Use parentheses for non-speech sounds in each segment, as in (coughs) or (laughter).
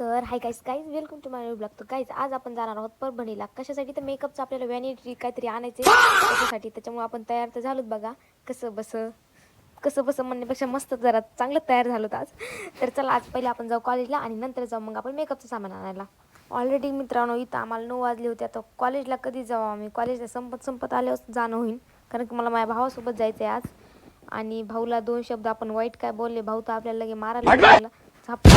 तर hi guys guys welcome to my vlog तर guys आज आपण जाणार आहोत परभणीला. कशासाठी? तर मेकअपचं आपल्याला व्हॅनिटी काहीतरी आणायचे त्याच्यासाठी. त्याच्यामुळे आपण तयार तर झालोत बघा. कसं बसं. कसं बसं म्हणण्यापेक्षा मस्त जरा चांगलं तयार झालोत आज. तर चला आज पहिले आपण जाऊ कॉलेजला आणि नंतर जाऊ मग आपण मेकअपचं सामान आणायला. ऑलरेडी मित्रांनो इथं आम्हाला नऊ वाजले होते. आता कॉलेजला कधी जाऊ आम्ही? कॉलेजला संपत संपत आल्यावर जाणं होईल कारण की मला माझ्या भावासोबत जायचं आहे आज. आणि भाऊला दोन शब्द आपण वाईट काय बोलले भाऊ तर आपल्याला लगे मारायला झाप.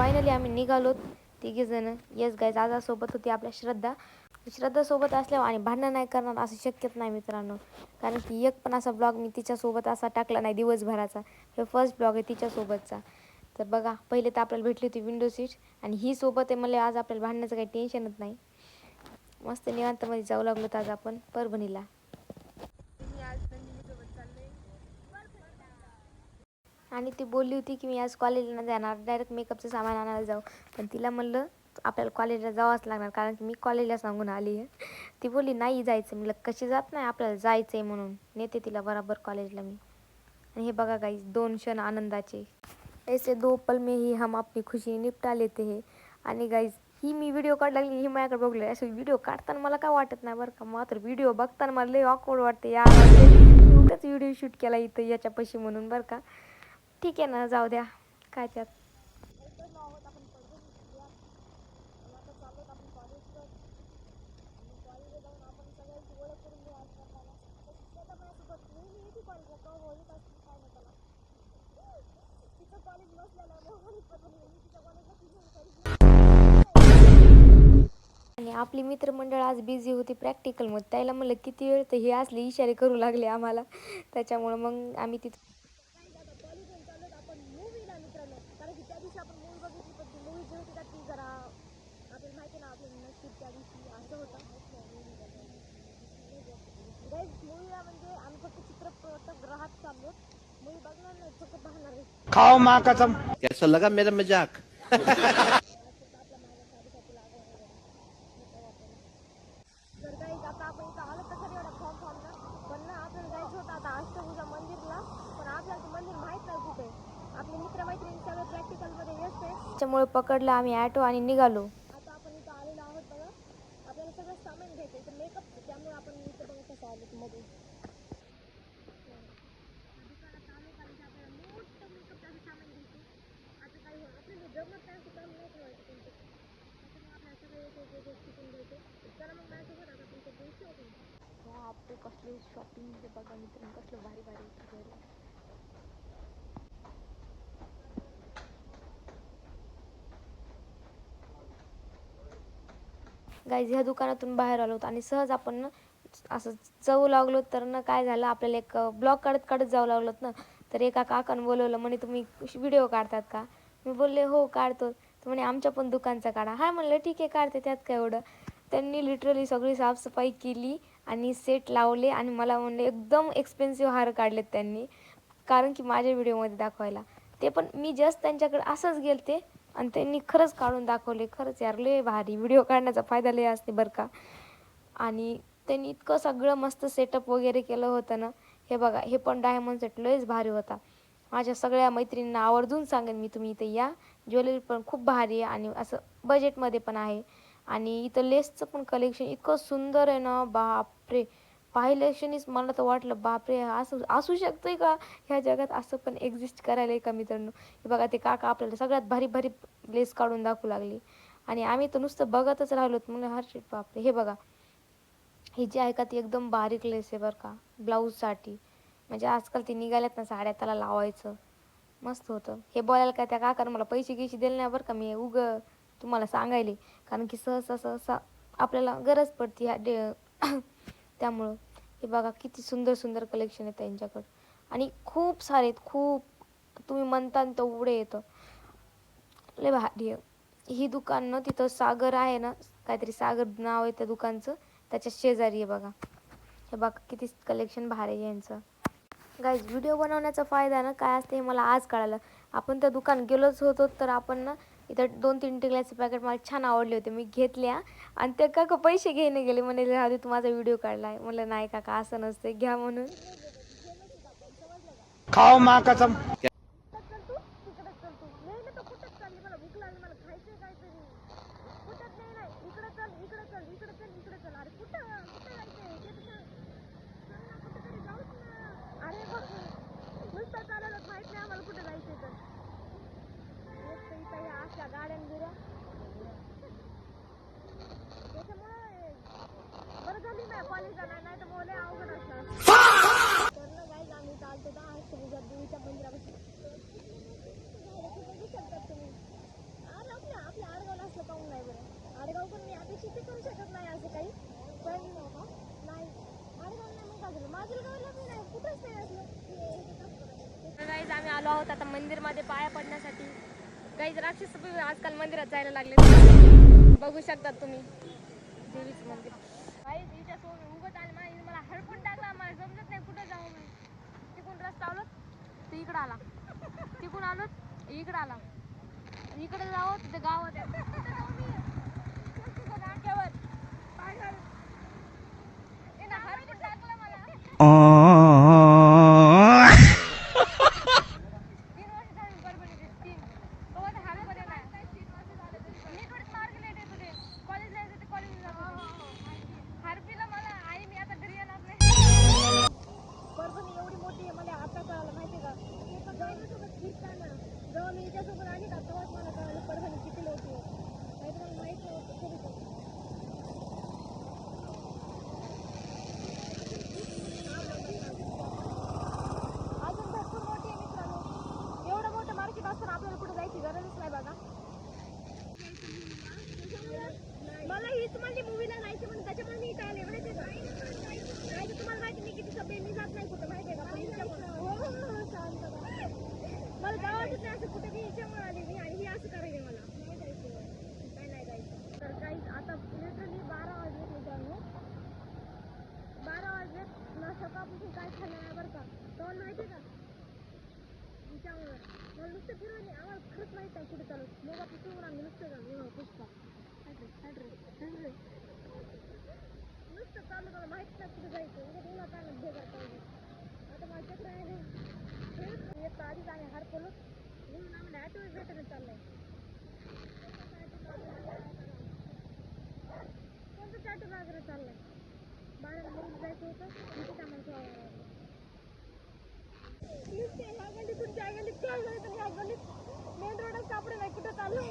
फायनली आम्ही निघालो तिघे जण. येस गाईज आजासोबत होती आपल्या श्रद्धा. श्रद्धासोबत असल्यावर आणि भांडणं नाही करणार असं शक्यच नाही मित्रांनो. कारण की एक पण असा ब्लॉग मी तिच्यासोबत असा टाकला नाही दिवसभराचा. हे फर्स्ट ब्लॉग आहे तिच्यासोबतचा. तर बघा पहिले तर आपल्याला भेटली होती विंडो सीट आणि ही सोबत आहे मला आज आपल्याला भांडण्याचं काही टेन्शनच नाही. मस्त निवांतमध्ये जाऊ लागलो आज आपण परभणीला. आणि ती बोलली होती की मी आज कॉलेजला जाणार डायरेक्ट मेकअपचं सामान आणायला जाऊ. पण तिला म्हणलं आपल्याला कॉलेजला जावंच लागणार कारण की मी कॉलेजला सांगून आली आहे. ती बोलली नाही जायचं म्हणलं कशी जात नाही आपल्याला जायचं आहे म्हणून. नेते तिला बराबर कॉलेजला मी. आणि हे बघा काही दोन क्षण आनंदाचे. ऐसे दो पल में ही हम आपली खुशी निपटा लेते हे. आणि गाईज ही मी व्हिडिओ काढ लागली ही माझ्याकडे बघले. असे व्हिडिओ काढताना मला काय वाटत नाही बरं का? मात्र व्हिडिओ बघताना मला लय ऑकवर्ड वाटते. या उगाच व्हिडिओ शूट केला इथं याच्यापाशी म्हणून बरं का? ठीक आहे ना जाऊ द्या. काय त्यात? आणि आपली मित्रमंडळ आज बिझी होती प्रॅक्टिकलमध्ये त्याला म्हणलं किती वेळ तर हे असले इशारे करू लागले आम्हाला. त्याच्यामुळं मग आम्ही तिथं खाओ माँ कसम कैसा लगा मेरा मजाक तर काही आता आपण इथं आलो तर खरी एवढा फॉर्म फॉर्मला पण ना आपल्याला जायचं होतं आता अष्टभुजा मंदिरला पण आपल्याला ते मंदिर माहीत नाही कुठे आपले मित्रमैत्रिणी सगळे प्रॅक्टिकलमध्ये व्यस्त आहे त्याच्यामुळे पकडलं आम्ही ॲटो आणि निघालो आता आपण इथं आलेलो आहोत बघा आपल्याला सगळं सामान घ्यायचं इथं मेकअप त्यामुळे आपण इथं बघा कसं आलो मध्ये दुकानात आलो कारण की आपल्याला मोठं मेकअपचं सामान घ्यायचं आता काही आपल्याला जमत नाही असं काम नाही ठेवायचं कोणतं त्याच्यामुळे आपल्याला सगळे एक एक एक एक शिकून घ्यायचं चला मग माझ्यासोबत आता तुमचं दिवशी बापरे कसले शॉपिंग बघा मित्रांनो कसलं भारी भारी गाईज ह्या दुकानातून बाहेर आलो आणि सहज आपण असं जाऊ लागलो तर ना काय झालं आपल्याला एक ब्लॉग काढत काढत जाऊ लागलो ना. तर एका काकानं बोलवलं म्हणे तुम्ही व्हिडिओ काढतात का? मी बोलले हो काढतो. तर म्हणे आमच्या पण दुकानचा काढा. हा म्हणलं ठीक आहे काढते त्यात काय एवढं. त्यांनी लिटरली सगळी साफसफाई केली. आणि सेट लावले आणि मला म्हणले एकदम एक्सपेन्सिव्ह हार काढलेत त्यांनी. कारण की माझ्या व्हिडिओमध्ये दाखवायला. ते पण मी जस्ट त्यांच्याकडे असंच गेलते आणि त्यांनी खरंच काढून दाखवले. खरंच यार लय भारी. व्हिडिओ काढण्याचा फायदा लय असते बरं का. आणि त्यांनी इतकं सगळं मस्त सेटअप वगैरे केलं होतं ना. हे बघा हे पण डायमंड सेट लयच भारी होता. माझ्या सगळ्या मैत्रिणींना आवर्जून सांगेन मी तुम्ही इथे या. ज्वेलरी पण खूप भारी आहे आणि असं बजेटमध्ये पण आहे. आणि इथं लेसचं पण कलेक्शन इतकं सुंदर आहे ना बापरे. पाहिल्या क्षणीच मला तर वाटलं बापरे असं असू शकतंय का? ह्या जगात असं पण एक्झिस्ट करायला आहे का मित्रांनो? हे बघा ते काका आपल्याला सगळ्यात भारी भारी लेस काढून दाखवू लागली. आणि आम्ही तर नुसतं बघतच राहिलो म्हणलं हर्षित बापरे. हे बघा. हे जे आहे का ती एकदम बारीक लेस आहे बरं का ब्लाऊजसाठी. म्हणजे आजकाल ती निघाल्यात ना साड्या त्याला लावायचं. मस्त होतं. हे बोलायला काय त्या काकानं मला पैसे गिशी दिले नाही बरं का? मी उगं तुम्हाला सांगायले. कारण की सहसा सहसा आपल्याला गरज पडते ह्या डे (coughs) त्यामुळं. हे बघा किती सुंदर सुंदर कलेक्शन आहे त्यांच्याकडं. आणि खूप सारे आहेत खूप. तुम्ही म्हणता तेवढे येतं. लय भारी आहे. ही दुकान ना तिथं सागर आहे ना काहीतरी सागर नाव आहे त्या दुकानचं. त्याच्या शेजारी आहे बघा. हे बघा किती कलेक्शन भारी आहे यांचं. गाईज व्हिडिओ बनवण्याचा फायदा ना काय असते हे मला आज कळालं. आपण त्या दुकान गेलोच होतो तर आपण ना इथं दोन तीन टिकल्याचे पॅकेट मला छान आवडले होते. मी घेतल्या. आणि ते काका पैसे घेणे गेले. म्हणे आधी तू माझा व्हिडिओ काढलाय. म्हणलं नाही काका असं नसते घ्या म्हणून. खाओ मा कसम चल तू तिकडे चल तू नाही ना तर कुठंच चालली मला भूक लागली मला खायचं कॉलेजला नाही नाही तर मोले अवघड असणार तर ना गाईज आम्ही चालतो दहा अष्टभुजा देवीच्या मंदिरापाशी बघू शकतात तुम्ही अरे आपल्या आपल्या आडगावला असलं काऊन नाही बरं आडगाव पण मी अपेक्षित करू शकत नाही असं काही पण नाही आडगाव नाही मग काय झालं माझं गावाला मी नाही कुठंच नाही असलं गाईज आम्ही आलो आहोत आता मंदिरमध्ये पाया पडण्यासाठी. गाईज राक्षस आजकाल मंदिरात जायला लागले बघू शकतात तुम्ही. देवीचं मंदिर. गाईज हिच्या सोबत उगत आले मला मला हडपून टाकला. मला समजत नाही कुठं जाऊ मी तिकून रस्ता आलो तर इकडं आला. तिकून आलो इकडं आला. इकडे जावं तिथे गावात आहे. कुठं जाऊ मी? तिथं नाक्यावर. पाय घाल. ए ना, हडकून टाकलं मला. तीन वर्ष झाली परभणीत आहे, तीन. कवा ते हात मध्ये नाही. मी थोडीच मार्क लेट येत होते. कॉलेजला येत होते, कॉलेजला जात होते. हारपीला मला आई मी आता घरी येणार नाही परभणी एवढी मोठी आहे मला आता कळालं माहिती का जेव्हा मी सोबत फिरताना जेव्हा मी हिच्यासोबत आली का तेव्हाच मला कळालं परभणी किती मोठी आहे नाही तर मला माहीत नव्हतं खरंच अजून भरपूर मोठी आहे मित्रांनो एवढं मोठं मार्केट असताना आपल्याला कुठे जायची गरजच नाही बघा मला हीच म्हणजे मूवीला जायचं म्हणून त्याच्यामुळे मी इथं आले माहिती का नाही तर तुम्हाला माहिती मी किती सभ्य मी जात नाही कुठं माहिती का पण हिच्यामुळं. मला गावातच नाही असं कुठे मी इच्छा मिळाली मी आणि ही असं करायचे मला. नाही जायचं. काय नाही जायचं. तर काही आता लिटरली बारा वाजले मित्रांनो. बारा वाजले. ना सकाळपासून काय खाल्लं नाही बरं का? तोंड माहिती का? हिच्यामुळे मला नुसतं फिरवलं नाही. आम्हाला खरंच माहीत नाही कुठे चालू. मग आपण आम्ही नुसतं जाऊ पुष्पा. नुसतं चालू मला माहीत नाही कुठे जायचं. म्हणजे तुला काय भेगार पाहिजे. आता माझ्याकडे आहे. येत आधीच आम्ही हरपलो म्हणून आम्ही ॲटो भेटायला चाललंय कोणतं चाटो वगैरे चाललंय बाळाला मुलीला जायचं होतं तिथे आम्हाला ठेवावं लागलं नुसते ह्या गल्लीतून त्या गल्लीत त्या गल्लीतून ह्या गल्लीत मेन रोडच सापडे नाही कुठं चाललो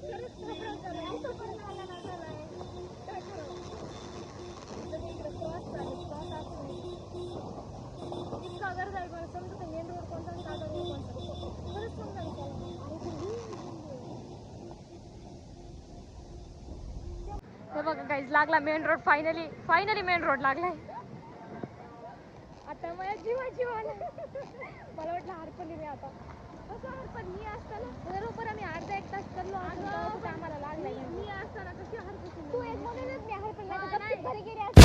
खरंच घाबरवून झालंय. असं पण झालं ना झालंय. काय करावं? इथं मी इकडं cross झाले, cross असं नाही. इतका गर्द आहे मला समजत नाही मेन रोड कोणता आणि साधा रोड कोणता खरंच समजायला चाललं नाही. आणि ते ही हे बघा गाईज लागला main road finally finally main road लागलाय. आता माझ्या जीवाची वाला मला वाटलं हरपली मी आता. कसं हरपण? मी असताना बरोबर आम्ही अर्धा एक तास करलो आम्हाला लागला मी असताना कशी हरपली तू एक म्हणूनच मी हरपण घरी गेली असते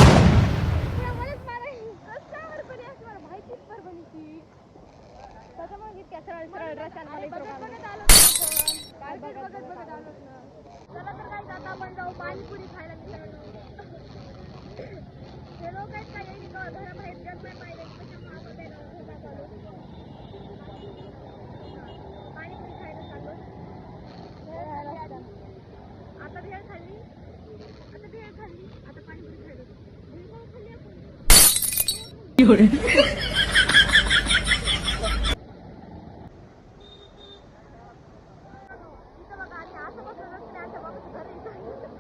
मलाच मला कसं हरपली असं मला माहितीच परभणीची त्याच्यामुळे इतक्या सरळ सरळ रस्त्यानं मला बघत आलो बघत बघत आलो चला तर काय आता आपण जाऊ पाणीपुरी खायला मित्रांनो हे लोक आहेत का यांनी ग- घराबाहेर जग नाही पाहिजे त्याला घरात पाणीपुरी खायला चाललो. आता भेळ खाल्ली? आता भेळ खाल्ली? आता पाणीपुरी खायला भेळ खाल्ली आपण इथं बघा आणि असं बघतो रस्ते असं बघतो घर इथं. एकदम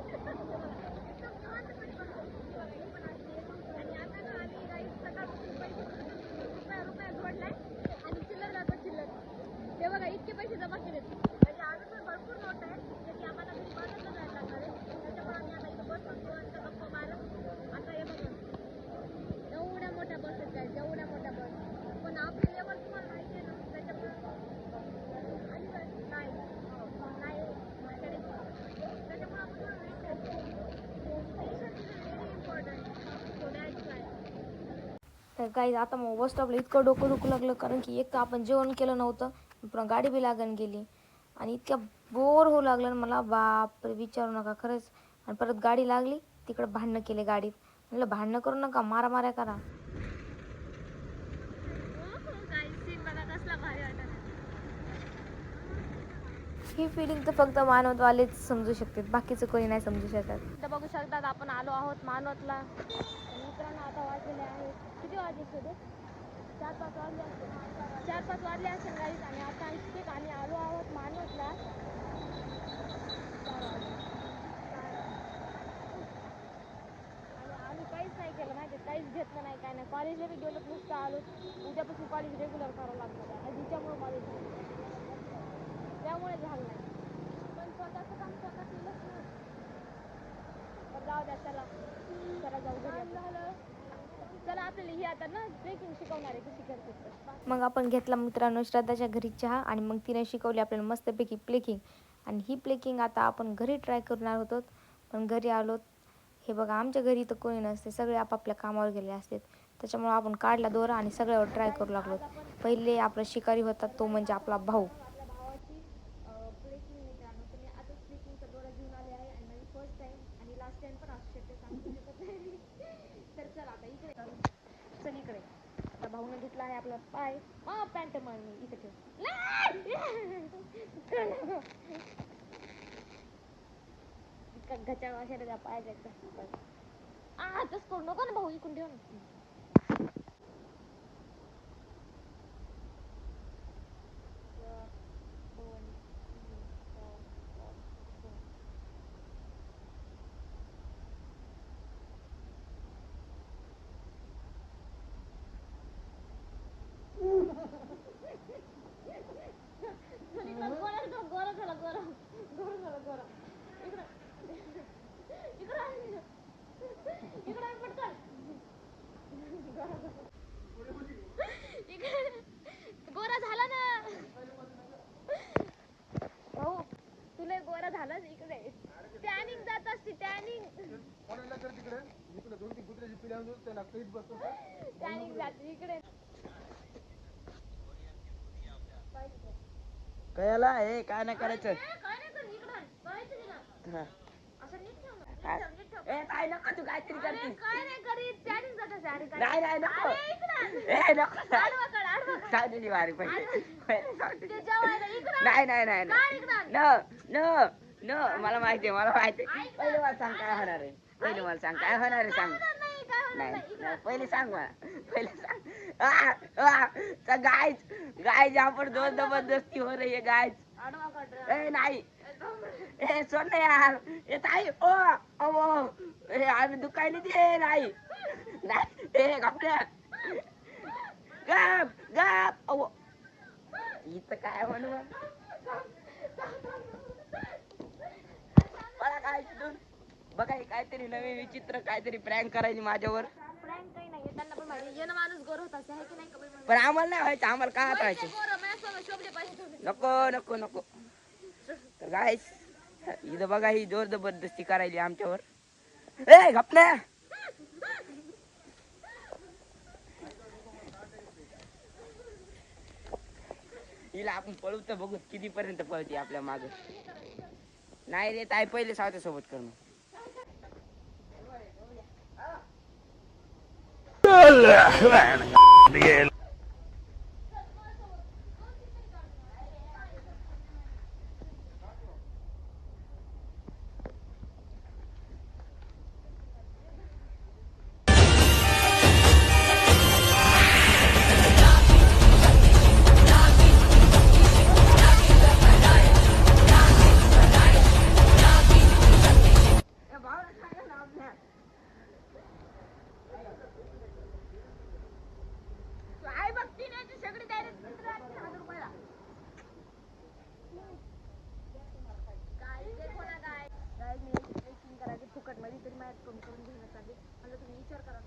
शांतपणे बघतो. हे पण असते. आणि आता ना आम्ही काही सकाळपासून पैसे रुपया रुपया जोडलाय आणि चिल्लर जातो चिल्लर हे बघा इतके पैसे जमा केलेत म्हणजे अजून पण भरपूर नोट आहे त्याची आम्हाला घरी बाजारला जायला लागणार आहे त्याच्यामुळे आम्ही आता इथं बसतो निवांत गप्पा मारत आता हे बघा एवढ्या मोठ्या बस आहेत guys, एवढ्या मोठ्या बस पण आपली लेवल तुम्हाला माहिती आहे ना त्याच्यामुळे आणि बस नाही नाही माझ्याकडे त्याच्यामुळे आपण थोडं wait करतो. Patience is very important. So that's why. तर काही आता मग बस स्टॉपला इतकं डोकं दुखू लागलं कारण की एक तर आपण जेवण केलं नव्हतं पुन्हा गाडी बी लागण गेली. आणि इतक्या बोर होऊ लागलं मला बाप विचारू नका खरंच. आणि परत गाडी लागली तिकडं भांडणं केले गाडीत. म्हटलं भांडणं करू नका मारा माऱ्या करा. ही फिलिंग तर फक्त मानवतवालेच समजू शकतात बाकीचं कोणी नाही समजू शकत. बघू शकतात आपण आलो आहोत मानवतला. मित्रांनो आता वाजलेले आहे. किती वाजले शोधे? चार पाच वाजले असतील चार पाच वाजले असतील गाईच आणि आता इतके आणि आलो आहोत मानवतला. आणि आम्ही काहीच नाही केलं माहिती काहीच घेतलं नाही काय नाही. कॉलेजला बी गेलो नुसतं आलो. उद्यापासून कॉलेज रेग्युलर करावं लागलं आणि तिच्यामुळे कॉलेज त्यामुळे झालं नाही. पण स्वतःचं काम स्वतः केलंच नाही. जाऊ द्या चला. चला जाऊ. चला आपल्याला ही आता ना ब्रेकिंग शिकवणार आहे कशी करते तर मग आपण घेतला मित्रांनो श्रद्धाच्या घरी चहा आणि मग तिने शिकवली आपल्याला मस्तपैकी प्लेकिंग आणि ही प्लेकिंग आता आपण घरी ट्राय करणार होतो पण घरी आलो हे बघा आमच्या घरी तर कोणी नसते सगळे आपापल्या कामावर गेले असतात त्याच्यामुळे आपण काढला दोरा आणि सगळ्यावर ट्राय करू लागलो. पहिले आपला शिकारी होता तो म्हणजे आपला भाऊ आपल्या भावाची ब्रेकिंग मित्रांनो तुम्ही आता ब्रेकिंगचा दोरा घेऊन आले आहे आणि माझी फर्स्ट टाइम आणि लास्ट टाइम पण असू शकते सांगू शकत नाही मी. तर चल आता इकडे. चल इकडे. आता भाऊने घेतला आहे आपला पाय. हा पॅन्ट मग मी इथे ठेव. घच्या (laughs) पायाच्या. करू नको ना भाऊ इकडून ठेव ना दोन तीन चार पाच सहा इकडं गोरा झाला, गोरा झाला, गोरा. गोरा झाला, गोरा. इकडं. इकडं आण. इकडं आण पटकन. गोरा झाला. इकडं. गोरा झाला ना भाऊ तुला गोरा झालाच इकडे. टॅनिंग जात असते टॅनिंग टॅनिंग जाते इकडे. हे काय नाही करायचं. काय इकडं. हा. नको तू काहीतरी करतीस. काय नाही नाही नाही नको. इकडं. ए नको. वारी इकडं. नाही नाही नाही इकडं. No no. नो मला माहिती आहे मला माहिती आहे. पहिले मला सांग काय होणार आहे. पहिले मला सांग काय होणार आहे सांग. नाही, नाही पहिले सांग मला. पहिले सांग. गायच गायच आपण दोन जबरदस्ती हो रही है गायच आडवा कर रे. ए नाही. ए सोड ना यार. ए ताई ओ अवो ए आम्ही दुखायला दे नाही. नाही ए गपड्या गप. गप अवो इथं काय म्हणू मग? मला काय शिकून बघा हे काहीतरी नवीन विचित्र काहीतरी प्रँक करायची माझ्यावर. काही त्यांना पण माहिती आहे. येणं माणूस गोर होत असते, आहे की नाही कबीर माणूस? पण आम्हाला नाही व्हायचं आम्हाला काय शोभले पाहिजे तुम्ही. नको नको नको. तर गायस इथं बघा ही जोर जबरदस्ती करायली आमच्यावर. ए गपना हिला आपण पळू तर बघू किती पर्यंत पळते आपल्या माग. नाही रे ताई पहिले सावत्या सोबत करणं काय फुकटमध्ये कमी करून घेण्यात आली. म्हणलं तुम्ही विचार करा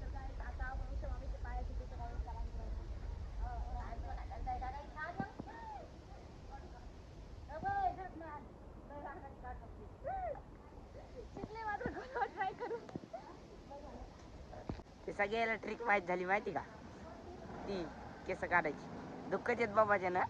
तर काय आता ते सगळ्याला ट्रिक माहीत झाली माहिती का? ती केस काढायची. दुःखच येत बाबाच्या ना?